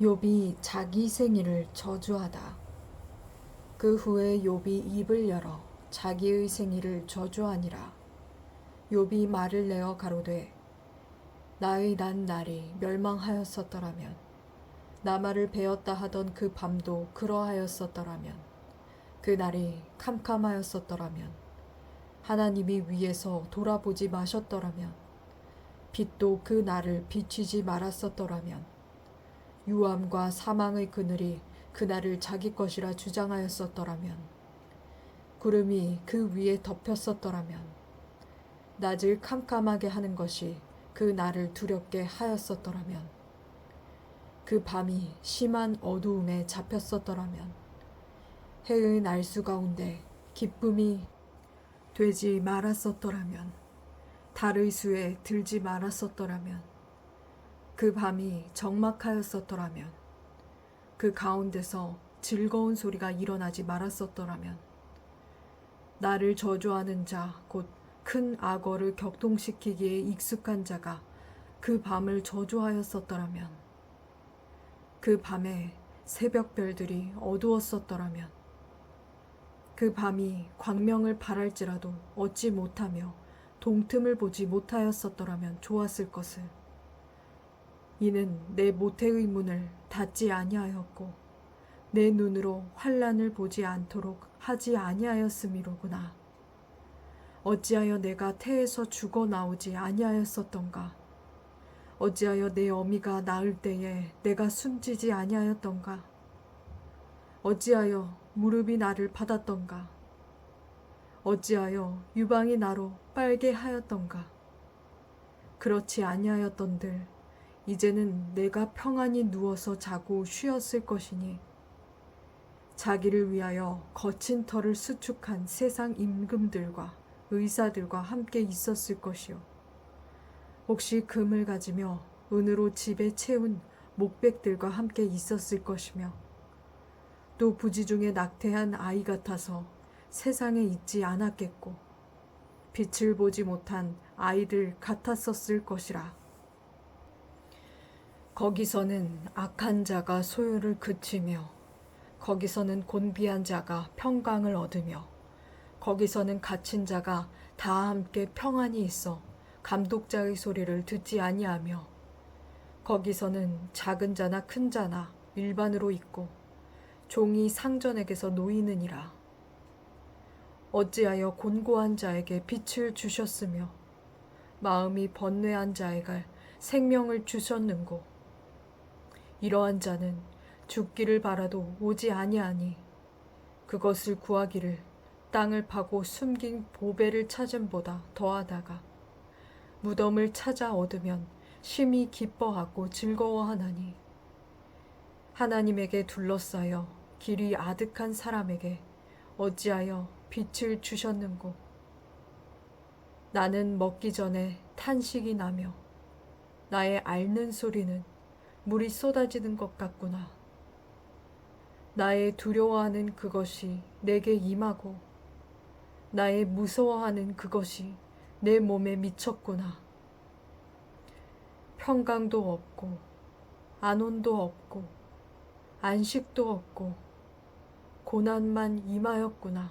욥이 자기 생일을 저주하다. 그 후에 욥이 입을 열어 자기의 생일을 저주하니라. 욥이 말을 내어 가로되 나의 난 날이 멸망하였었더라면 나말을 베었다 하던 그 밤도 그러하였었더라면 그 날이 캄캄하였었더라면 하나님이 위에서 돌아보지 마셨더라면 빛도 그 날을 비추지 말았었더라면 유암과 사망의 그늘이 그날을 자기 것이라 주장하였었더라면 구름이 그 위에 덮였었더라면 낮을 캄캄하게 하는 것이 그 날을 두렵게 하였었더라면 그 밤이 심한 어두움에 잡혔었더라면 해의 날수 가운데 기쁨이 되지 말았었더라면 달의 수에 들지 말았었더라면 그 밤이 적막하였었더라면 그 가운데서 즐거운 소리가 일어나지 말았었더라면 나를 저주하는 자 곧 큰 악어를 격동시키기에 익숙한 자가 그 밤을 저주하였었더라면 그 밤에 새벽별들이 어두웠었더라면 그 밤이 광명을 바랄지라도 얻지 못하며 동틈을 보지 못하였었더라면 좋았을 것을 이는 내 모태의 문을 닫지 아니하였고 내 눈으로 환란을 보지 않도록 하지 아니하였음이로구나. 어찌하여 내가 태에서 죽어 나오지 아니하였었던가? 어찌하여 내 어미가 낳을 때에 내가 숨지지 아니하였던가? 어찌하여 무릎이 나를 받았던가? 어찌하여 유방이 나로 빨게 하였던가? 그렇지 아니하였던들 이제는 내가 평안히 누워서 자고 쉬었을 것이니 자기를 위하여 거친 털을 수축한 세상 임금들과 의사들과 함께 있었을 것이요 혹시 금을 가지며 은으로 집에 채운 목백들과 함께 있었을 것이며 또 부지 중에 낙태한 아이 같아서 세상에 있지 않았겠고 빛을 보지 못한 아이들 같았었을 것이라. 거기서는 악한 자가 소유를 그치며 거기서는 곤비한 자가 평강을 얻으며 거기서는 갇힌 자가 다 함께 평안히 있어 감독자의 소리를 듣지 아니하며 거기서는 작은 자나 큰 자나 일반으로 있고 종이 상전에게서 놓이느니라. 어찌하여 곤고한 자에게 빛을 주셨으며 마음이 번뇌한 자에게 생명을 주셨는고 이러한 자는 죽기를 바라도 오지 아니하니 그것을 구하기를 땅을 파고 숨긴 보배를 찾음보다 더하다가 무덤을 찾아 얻으면 심히 기뻐하고 즐거워하나니 하나님에게 둘러싸여 길이 아득한 사람에게 어찌하여 빛을 주셨는고? 나는 먹기 전에 탄식이 나며 나의 앓는 소리는 물이 쏟아지는 것 같구나. 나의 두려워하는 그것이 내게 임하고 나의 무서워하는 그것이 내 몸에 미쳤구나. 평강도 없고 안온도 없고 안식도 없고 고난만 임하였구나.